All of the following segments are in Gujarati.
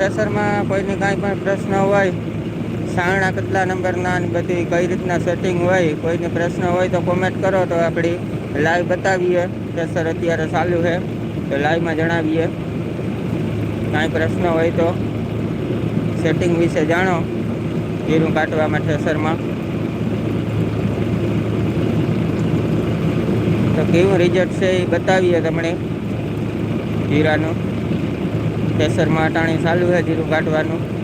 પ્રેશરમાં કોઈને કાંઈ પણ પ્રશ્ન હોય સાણા કેટલા નંબરના બધી કઈ રીતના સેટિંગ હોય, કોઈને પ્રશ્ન હોય તો કોમેન્ટ કરો તો આપણી લાઈવ બતાવીએ. પ્રેશર અત્યારે ચાલુ છે, તો લાઈવમાં જણાવીએ. કાંઈ પ્રશ્ન હોય તો સેટિંગ વિશે જાણો, જીરું માટે થ્રેસરમાં તો કેવું રિઝલ્ટ છે એ બતાવીએ તમને, જીરાનું. થ્રેસરમાં અટાણી ચાલુ છે જીરું કાઢવાનું.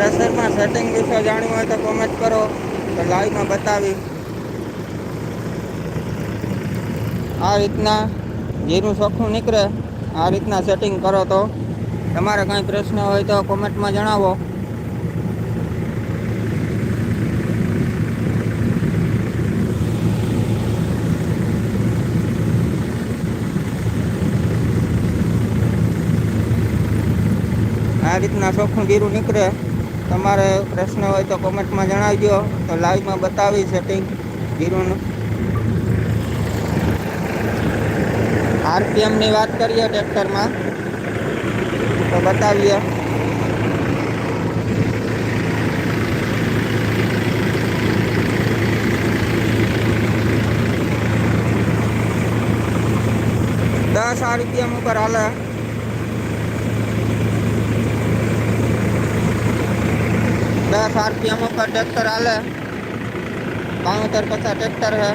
થ્રેસરમાં સેટિંગ વિશે જાણવું હોય તો કોમેન્ટ કરો, તો લાઈવમાં બતાવી આ રીતના જીરું ચોખ્ખું નીકળે, આ રીતના સેટિંગ કરો તો. તમારે કાંઈ પ્રશ્ન હોય તો કોમેન્ટમાં જણાવો. આ રીતના ચોખ્ખું જીરું નીકળે. તમારે પ્રશ્ન હોય તો કોમેન્ટમાં જણાવજો. તો લાઈવમાં બતાવી સેટિંગ જીરુંનું. આરપીએમની વાત કરીએ ટ્રેક્ટરમાં. તો બતાવીએ. દસ આરપીએમ ઉપર હાલે. દસ આરપીએમ ઉપર ટ્રેક્ટર હાલે બાવતર પચાસ ટ્રેક્ટર છે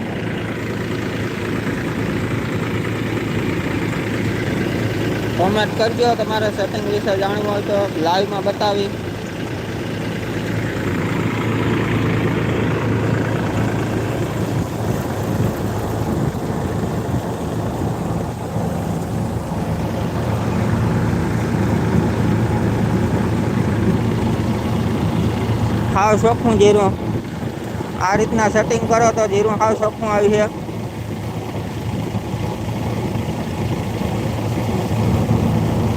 કોમેન્ટ કરજો તમારે સેટિંગ વિશે જાણવું હોય તો લાઈવમાં બતાવી. હાવ ચોખ્ખું જીરું. આ રીતના સેટિંગ કરો તો જીરું હાવ ચોખ્ખું આવી છે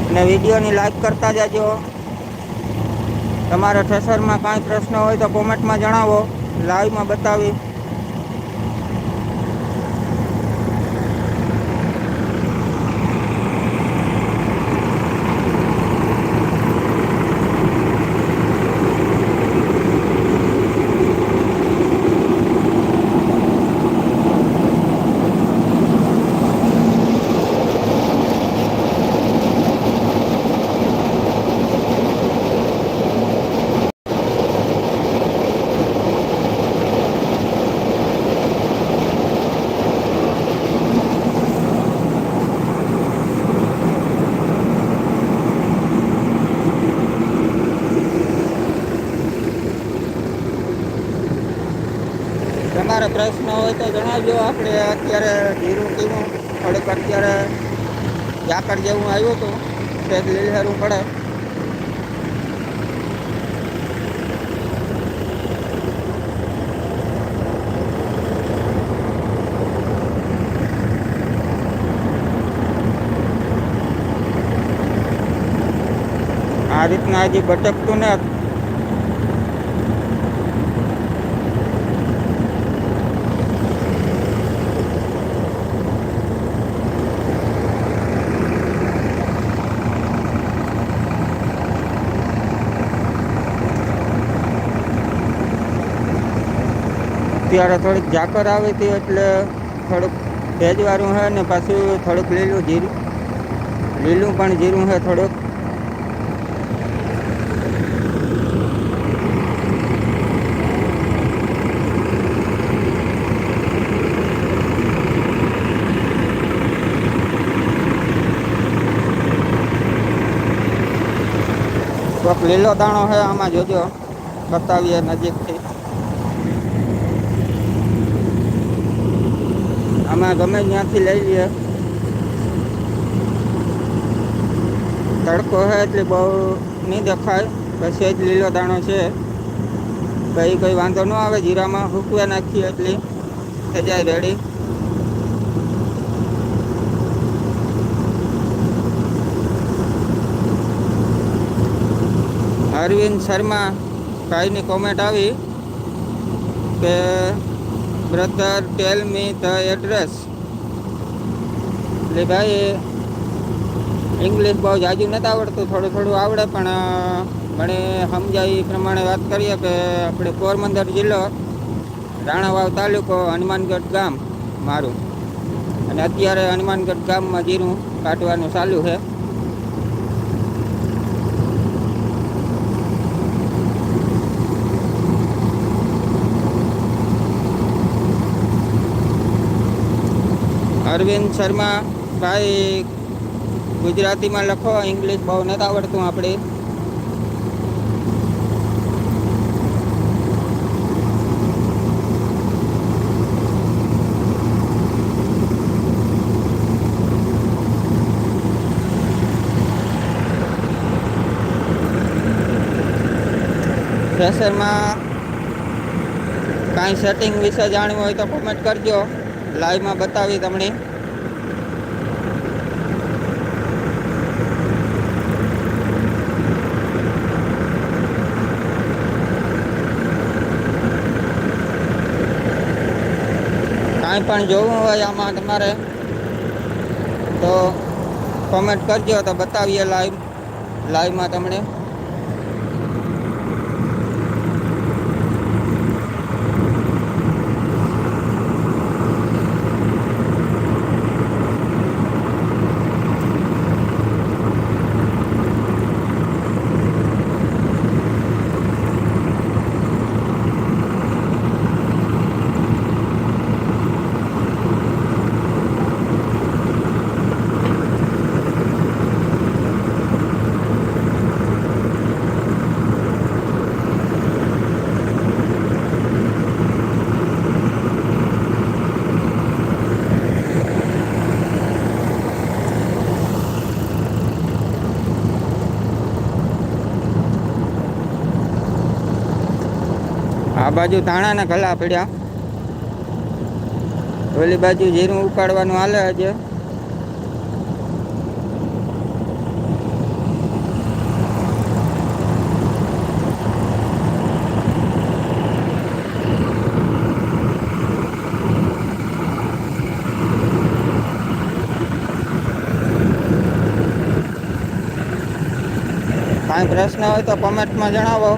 અને વિડીયોની લાઈક કરતા જાજો. તમારા થ્રેસરમાં કાંઈ પ્રશ્ન હોય તો કોમેન્ટમાં જણાવો. લાઈવમાં બતાવી. તમારે પ્રશ્ન હોય તો જણાવજો. આપણે અત્યારે ધીરું ધીરું થોડુંક અત્યારે ઝાકળ જેવું આવ્યું હતું. તે લીલહેરું પડે. આ રીતના હજી ભટકતું ને અત્યારે થોડીક ઝાકર આવી હતી એટલે થોડુંક ભેજવાળું છે ને પાછું થોડુંક લીલું જીરું. લીલું પણ જીરું છે થોડુંક. કોક લીલો દાણો છે આમાં જોજો. બતાવીએ નજીકથી. આમાં ગમે ત્યાંથી લઈ લઈએ તડકો છે એટલે બહુ નહીં દેખાય. પછી જ લીલો દાણો છે. કઈ કઈ વાંધો ન આવે, જીરામાં હૂકવા નાખીએ એટલી થઈ જાય રેડી અરવિંદ શર્મા ભાઈની કોમેન્ટ આવી કે brother tell me the address એટલે ભાઈ ઇંગ્લિશ બહુ જાજુ નથી આવડતું, થોડું થોડું આવડે, પણ મને સમજાય એ પ્રમાણે વાત કરીએ કે આપણે પોરબંદર જિલ્લો, રાણાવાવ તાલુકો, હનુમાનગઢ ગામ મારું. અને અત્યારે હનુમાનગઢ ગામમાં જીરું કાઢવાનું ચાલુ છે. અરવિંદ શર્મા, ભાઈ, ગુજરાતીમાં લખો, ઇંગ્લિશ બહુ નથી આવડતું આપણે. પ્રેશરમાં કાંઈ સેટિંગ વિશે જાણવું હોય તો કોમેન્ટ કરજો. લાઈવમાં બતાવી તમને. કાંઈ પણ જોવું હોય આમાં તમારે, તો કોમેન્ટ કરજો તો બતાવીએ લાઈવ લાઈવમાં તમને આ બાજુ ધાણાના ગલા પડ્યા. ઓલી બાજુ જીરું ઉકાળવાનું હાલે હજે કાંઈ પ્રશ્ન હોય તો કોમેન્ટમાં જણાવો.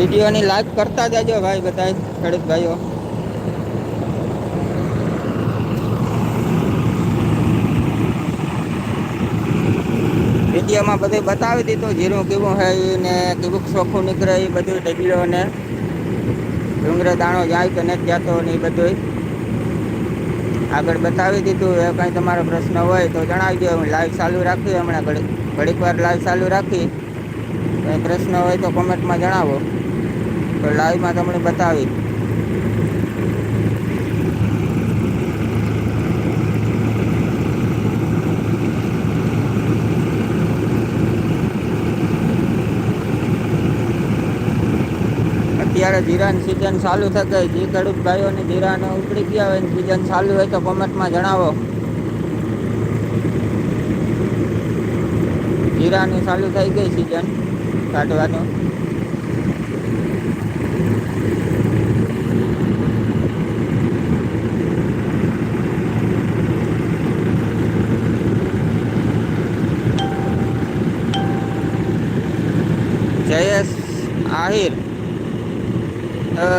વિડીયોની લાઈક કરતા જાજો ભાઈ બધા ખેડૂત ભાઈઓ. વિડીયોમાં બધું બતાવી દીધું, જીરું કેવું હોય ને કેવું ચોખ્ખું નીકળે એ બધું ઢગલો ને ડુંગરે દાણો જાય કે નથી જતો ને એ બધું આગળ બતાવી દીધું એ કાંઈ તમારો પ્રશ્ન હોય તો જણાવી હું લાઈવ ચાલુ રાખી, હમણાં ઘડીક ઘડીક વાર લાઈવ ચાલુ રાખી. પ્રશ્ન હોય તો કોમેન્ટમાં જણાવો. તો લાઈવમાં તમને બતાવી અત્યારે જીરાની સિઝન ચાલુ થઈ ગઈ. જે ખેડૂત ભાઈઓની જીરાને ઉપડી ગયા હોય સિઝન ચાલુ હોય તો કોમેન્ટમાં જણાવો. જીરાની ચાલુ થઈ ગઈ સિઝન કાઢવાનું.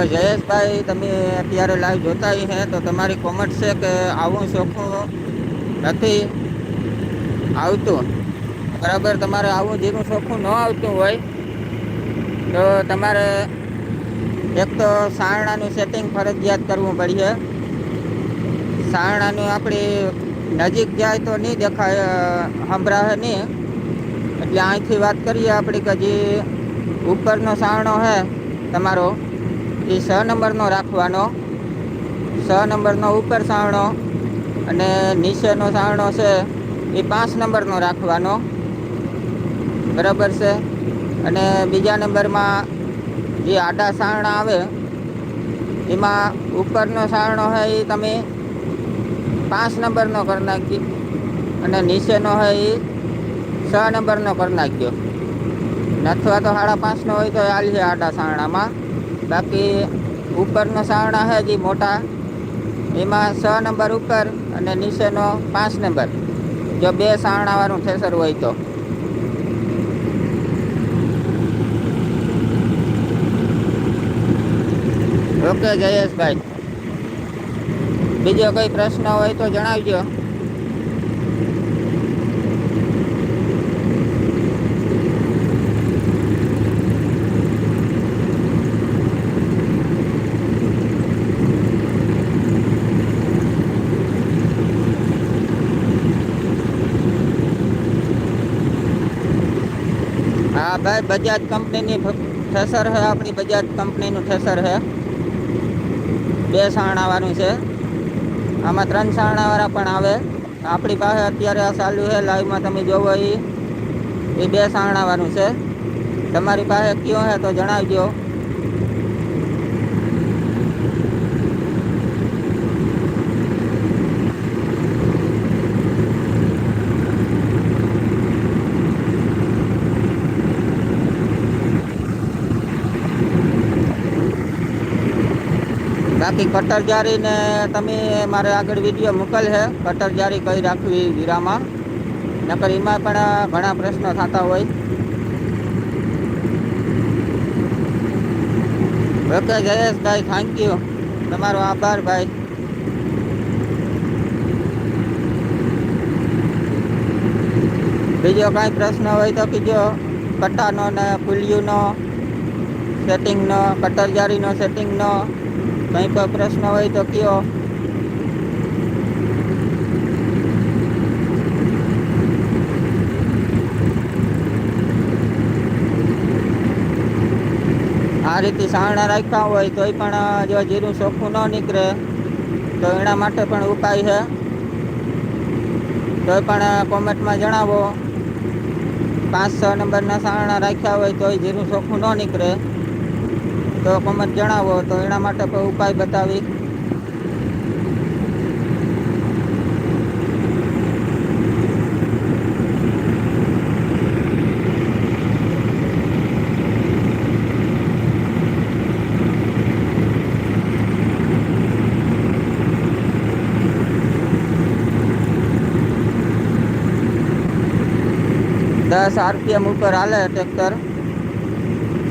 જયેશભાઈ તમે અત્યારે લાઈવ જોતા હે તો તમારી કોમેન્ટ છે કે આવું ચોખ્ખું નથી આવતું. બરાબર તમારે આવું જીરું ચોખ્ખું ન આવતું હોય તો તમારે એક તો સારણાનું સેટિંગ ફરજિયાત કરવું પડશે. સારણાનું આપણી નજીક જાય તો નહીં દેખાય અ, નહીં. એટલે અહીંથી વાત કરીએ આપણી કે જે ઉપરનો સારણો છે તમારો. એ છ નંબરનો રાખવાનો. છ નંબરનો ઉપર સારણો અને નીચેનો સારણો છે એ પાંચ નંબરનો રાખવાનો. બરાબર છે? અને બીજા નંબરમાં જે આડા સારણા આવે, એમાં ઉપરનો સારણો હોય એ તમે પાંચ નંબરનો કરી નાખી અને નીચેનો હોય એ છ નંબરનો કરી નાખ્યો. અથવા તો સાડા પાંચનો હોય તો છે આડા સારણામાં બાકી ઉપરનો સાવણા છે જે મોટા. એમાં છ નંબર ઉપર અને નીચેનો પાંચ નંબર. જો બે સાવણાવાળું થેસર હોય તો. ઓકે જયેશભાઈ. બીજો કોઈ પ્રશ્ન હોય તો જણાવજો હા ભાઈ, બજાજ કંપનીની થેસર છે આપણી બજાજ કંપનીનું થેસર છે બે સાણાવાળું છે. આમાં ત્રણ સાણાવાળા પણ આવે. આપણી પાસે અત્યારે આ ચાલુ છે લાઈવમાં તમે જોવો એ એ બે સાણાવાળું છે. તમારી પાસે કયો છે તો જણાવજો. બાકી કટર જારીને તમે મારે આગળ વીડિયો મોકલ છે કટર જારી કઈ રાખવી જીરામાં નકર એમાં પણ ઘણા પ્રશ્નો થતા હોય. ઓકે જયેશભાઈ થેન્ક યુ તમારો આભાર ભાઈ. બીજો કાંઈ પ્રશ્ન હોય તો કીજો. કટ્ટાનો ને પુલિયુનો સેટિંગનો કટર જારીનો સેટિંગનો કંઈ કોઈ પ્રશ્ન હોય તો કયો. આ રીતે સાણા રાખ્યા હોય તોય પણ જો જીરું ચોખ્ખું ન નીકળે, તો એના માટે પણ ઉપાય છે. તોય પણ કોમેન્ટમાં જણાવો. પાંચ, છ નંબરના સાણા રાખ્યા હોય તોય જીરું ચોખ્ખું ન નીકળે. તો કોમેન્ટ જણાવો તો એના માટે કોઈ ઉપાય બતાવી? દસ આરપીએમ ઉપર હાલે ટ્રેક્ટર.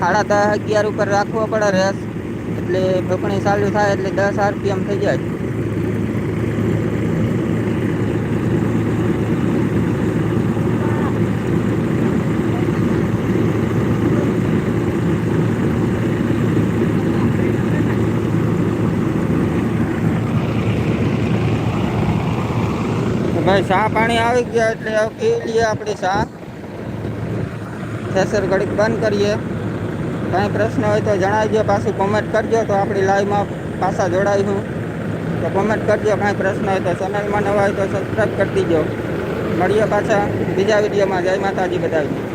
સાડા દસ અગિયાર ઉપર રાખવો પડે રેસ. એટલે ફૂંકણી ચાલુ થાય એટલે દસ આરપીએમ થઈ જાય. ભાઈ ચા પાણી આવી ગયા એટલે પી લઈએ આપણી ચા. થેસર ઘડીક બંધ કરીએ. કાંઈ પ્રશ્ન હોય તો જણાવજો, પાછું કોમેન્ટ કરજો, તો આપણી લાઈવમાં પાછા જોડાઈશું તો કોમેન્ટ કરજો, કાંઈ પ્રશ્ન હોય તો ચેનલમાં નવા હોય તો સબસ્ક્રાઈબ કરી દીજો. મળીએ પાછા બીજા વિડીયોમાં જય માતાજી બધાને